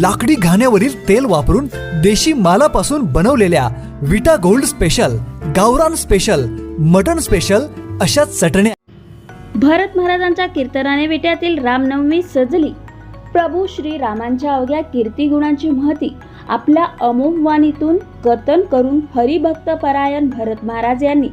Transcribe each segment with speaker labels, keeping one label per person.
Speaker 1: लाकडी घाण्यावरील तेल वापरून देशी मालापासून बनवलेल्या विटा गोल्ड स्पेशल गावरान स्पेशल मटन स्पेशल अशा चटण्या
Speaker 2: भरत महाराजांच्या कीर्तनाने विट्यातील रामनवमी सजली. प्रभू श्री रामांच्या अवघ्या कीर्तिगुणांची महती आपल्या अमोघ वाणीतून कथन करून हरिभक्त परायण भरत महाराज यांनी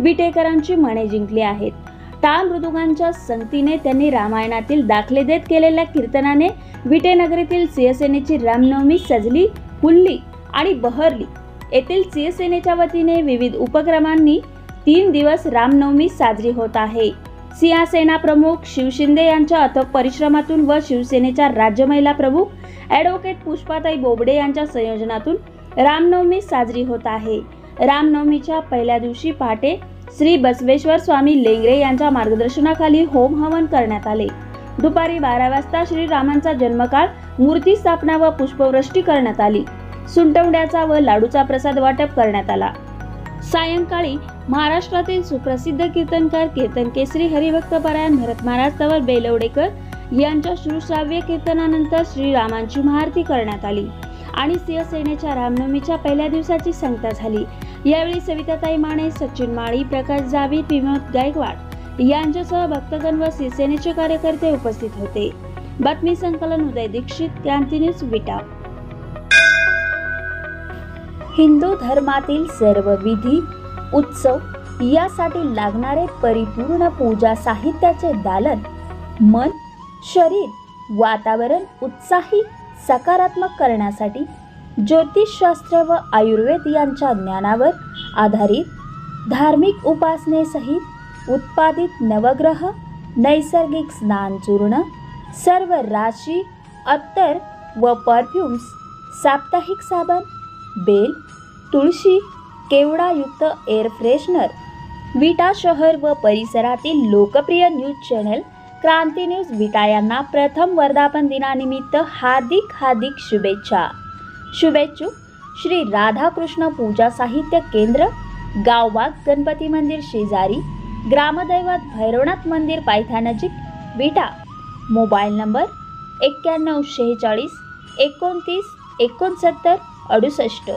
Speaker 2: विटेकरांची मने जिंकली आहेत. टाळ मृदुगांच्या संगतीने त्यांनी रामायणातील दाखले देत केलेल्या कीर्तनाने विटेनगरीतील शिवसेनेची रामनवमी सजली फुलली आणि बहरली. येथील शिवसेनेच्या वतीने विविध उपक्रमांनी तीन दिवस रामनवमी साजरी होत आहे. सिंहसेना प्रमुख शिवशिंदे यांच्या अथक परिश्रमातून व शिवसेनेच्या राज्य महिला प्रमुख ॲडव्होकेट पुष्पाताई बोबडे यांच्या संयोजनातून रामनवमी साजरी होत आहे. रामनवमीच्या पहिल्या दिवशी पहाटे श्री बसवेश्वर स्वामी लेंगरे यांच्या मार्गदर्शनाखाली होम हवन करण्यात आले. दुपारी बारा वाजता श्रीरामांचा जन्मकाळ मूर्ती स्थापना व पुष्पवृष्टी करण्यात आली. सुंटवड्याचा व लाडूचा प्रसाद वाटप करण्यात आला. सायंकाळी महाराष्ट्रातील सुप्रसिद्ध कीर्तनकार कीर्तन केसरी हरिभक्त परायण भरत महाराज तवर बेलवडेकर यांच्या श्रुश्राव्य कीर्तनानंतर श्रीरामांची महाआरती करण्यात आली आणि शिवसेनेच्या रामनवमीच्या पहिल्या दिवसाची सांगता झाली. यावेळी सविताताई माने सचिन माळी प्रकाश जावीद विनोद गायकवाड यांच्यासह भक्तगण व शिवसेनेचे कार्यकर्ते उपस्थित होते. बातमी संकलन उदय दीक्षित क्रांती न्यूज विटा. हिंदू धर्मातील सर्व विधी उत्सव यासाठी लागणारे परिपूर्ण पूजा साहित्याचे दालन मन शरीर वातावरण उत्साही सकारात्मक करण्यासाठी ज्योतिषशास्त्र व आयुर्वेद यांच्या ज्ञानावर आधारित धार्मिक उपासनेसहित उत्पादित नवग्रह नैसर्गिक स्नान चूर्ण सर्व राशी अत्तर व परफ्युम्स साप्ताहिक साबण बेल तुळशी केवडायुक्त एअर फ्रेशनर विटा शहर व परिसरातील लोकप्रिय news channel Kranti news Vita यांना प्रथम वर्धापन दिनानिमित्त हार्दिक हार्दिक शुभेच्छा. शुभेच्छुक श्री राधाकृष्ण पूजा साहित्य केंद्र गावबाग गणपती मंदिर शेजारी ग्रामदैवत भैरवनाथ मंदिर पायथ्यानजीक विटा. मोबाईल नंबर एक्क्याण्णव शेहेचाळीस एकोणतीस एकोणसत्तर अडुसष्ट.